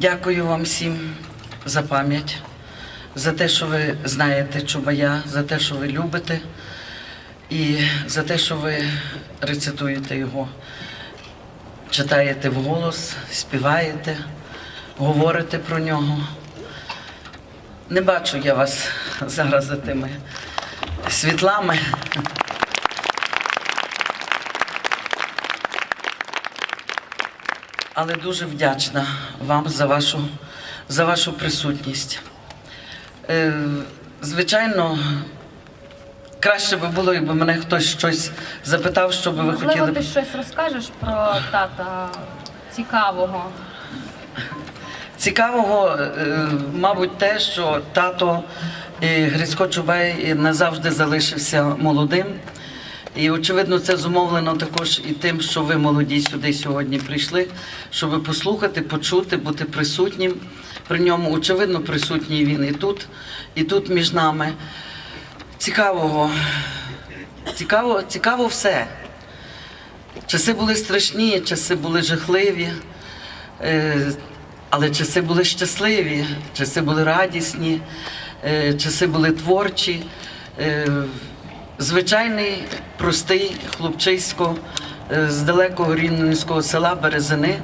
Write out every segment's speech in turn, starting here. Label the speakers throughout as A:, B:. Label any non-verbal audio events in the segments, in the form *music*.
A: Дякую вам всім за пам'ять, за те, що ви знаєте Чубая, за те, що ви любите, і за те, що ви рецитуєте його, читаєте вголос, співаєте, говорите про нього. Не бачу я вас *laughs* зараз за тими світлами. Але дуже вдячна вам за вашу, за вашу присутність. Е, звичайно, краще би було, якби мене хтось щось запитав, що би ви
B: Можливо,
A: хотіли.
B: ти щось розкажеш про тата цікавого.
A: Цікавого, е, мабуть, те, що тато е, Грицько Чубай назавжди залишився молодим. І, очевидно, це зумовлено також і тим, що ви молоді сюди сьогодні прийшли, щоб послухати, почути, бути присутнім при ньому. Очевидно, присутній він і тут, і тут між нами. Цікавого, цікаво, цікаво все. Часи були страшні, часи були жахливі. Е, Але часи були щасливі, часи були радісні, е, часи були творчі. Звичайний, простий хлопчисько е, з далекого рівненського села Березини.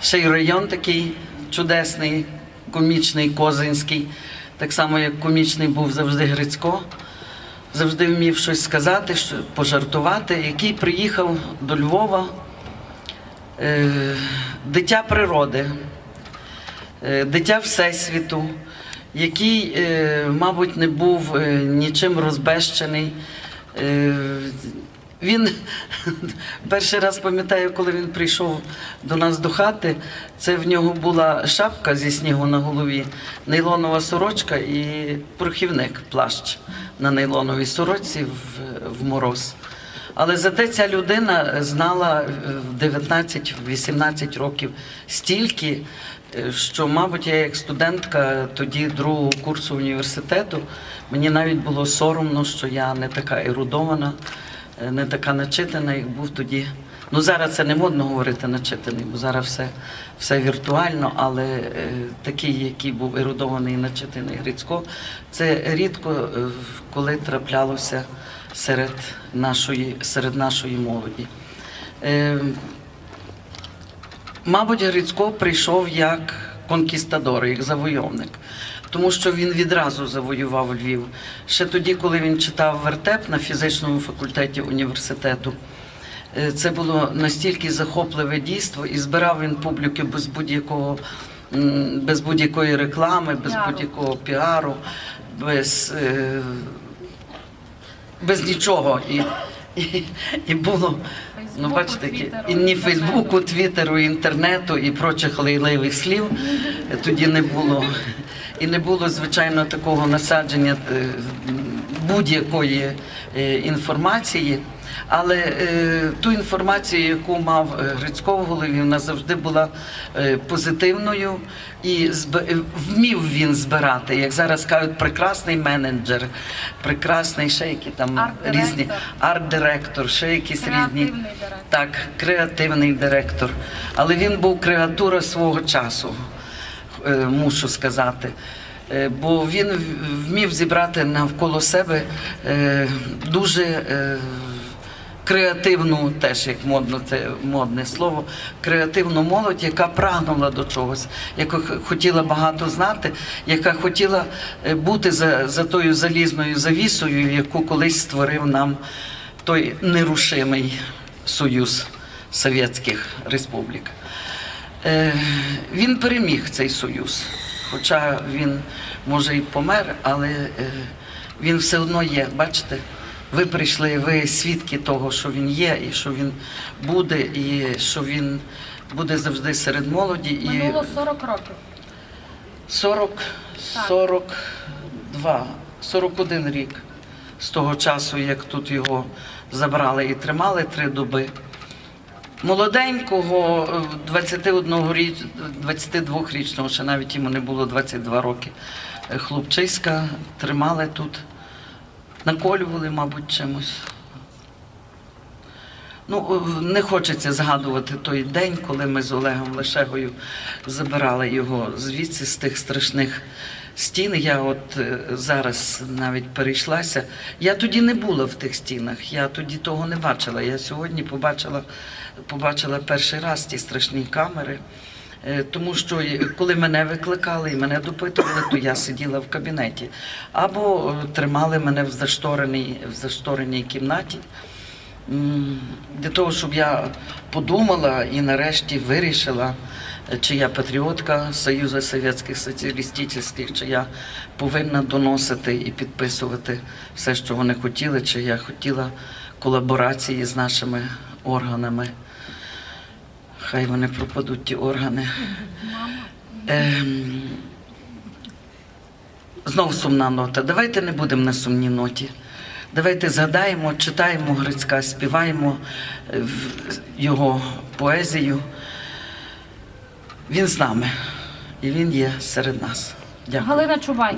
A: Ще й район такий чудесний, комічний, козинський, так само як комічний був завжди Грицько. Завжди вмів щось сказати, пожартувати, який приїхав до Львова е, дитя природи, е, дитя Всесвіту, який, е, мабуть, не був е, нічим розбещений. Е, Він *laughs* перший раз пам'ятаю, коли він прийшов до нас до хати, це в нього була шапка зі снігу на голові, нейлонова сорочка і порохівник, плащ на нейлоновій сорочці в, в мороз. Але зате ця людина знала е, в 19-18 років стільки, е, що, мабуть, я як студентка тоді другого курсу університету, мені навіть було соромно, що я не така ерудована, е, не така начитана, як був тоді. Ну зараз це не модно говорити начитаний, бо зараз все, все віртуально, але е, такий, який був ерудований і начитаний Грицько, це рідко е, коли траплялося серед нашої, серед нашої молоді. Е, Мабуть, Грицько прийшов як конкістадор, як завойовник, тому що він відразу завоював Львів. Ще тоді, коли він читав вертеп на фізичному факультеті університету. Е, Це було настільки захопливе дійство, і збирав він публіки без будь-якого без будь-якої реклами, без будь-якого піару, без, е, без нічого. І, і, і було ну, бачите, і ні. Фейсбуку, Твіттеру, інтернету і прочих лейливих слів тоді не було. І не було, звичайно, такого насадження е, будь-якої е, інформації. Але е, ту інформацію, яку мав е, Грицько в голові, вона завжди була е, позитивною і зб- е, вмів він збирати. Як зараз кажуть, прекрасний менеджер, прекрасний ще які там
B: Арт-директор.
A: різні арт-директор, ще якісь різні.
B: Директор.
A: Так, креативний директор. Але він був креатура свого часу, е, мушу сказати. Е, Бо він вмів зібрати навколо себе дуже креативну, теж як модно це модне слово, креативну молодь, яка прагнула до чогось, яка хотіла багато знати, яка хотіла е, бути за, за тою залізною завісою, яку колись створив нам той нерушимий союз Совєтських Республік. Е, Він переміг цей союз, хоча він може і помер, але е, він все одно є. Бачите, ви прийшли, ви свідки того, що він є, і що він буде, і що він буде завжди серед молоді. І
B: Минуло 40 років.
A: 40, 42, 41 рік з того часу, як тут його забрали і тримали три доби. Молоденького, е, 21 річ, 22-річного, ще навіть йому не було 22 роки. Хлопчиська тримали тут, наколювали, мабуть, чимось. Ну, не хочеться згадувати той день, коли ми з Олегом Лешегою забирали його звідси з тих страшних стін. Я от е, зараз навіть перейшлася. Я тоді не була в тих стінах, я тоді того не бачила. Я сьогодні побачила, побачила перший раз ті страшні камери. Е, Тому що коли мене викликали і мене допитували, то я сиділа в кабінеті. Або е, тримали мене в заштореній, в заштореній кімнаті. Для того, щоб я подумала і нарешті вирішила, е, чи я патріотка Союзу Совєтських Соціалістичних, чи я повинна доносити і підписувати все, що вони хотіли, чи я хотіла колаборації з нашими органами. Хай вони пропадуть ті органи. Ем, Знов сумна нота. Давайте не будемо на сумній ноті. Давайте згадаємо, читаємо Грицька, співаємо е, його поезію. Він з нами і він є серед нас. Дякую.
B: Галина Чубай.